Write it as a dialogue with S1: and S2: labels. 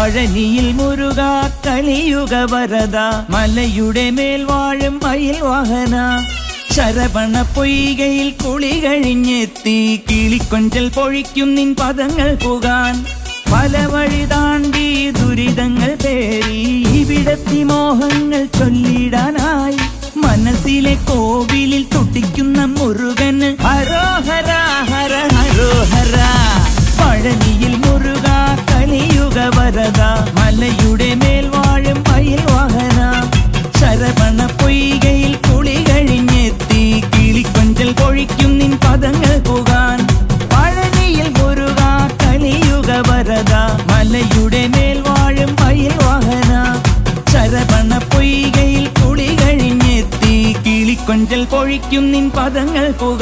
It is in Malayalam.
S1: പഴനിയിൽ മുരുക കലിയുക വരദ മലയുടെ മേൽ വാഴും മയിൽ വാഹന. ശരവണ പൊയ്കയിൽ കുളി കഴിഞ്ഞെത്തി കിളിക്കൊഞ്ചൽ പൊഴിക്കും നിൻ പദങ്ങൾ പുകാൻ. പല വഴി താണ്ടി ദുരിതങ്ങൾ പേറി ഇവിടത്തി മോഹങ്ങൾ ചൊല്ലിടാനായി. മനസ്സിലെ കോവിലിൽ തൊട്ടിക്കുന്ന മുരുകന് പൊഴിക്കും നിൻ പദങ്ങൾ പുകാൻ പഴനിയിൽ മുരുക കലിയുഗ വരദ മലയുടെ മേൽ വാഴും മയിൽ വാഹന ശരവണ പൊയ്കയിൽ കുളി കഴിഞ്ഞെത്തി കിളിക്കൊഞ്ചൽ പൊഴിക്കും നിൻ പദങ്ങൾ പുക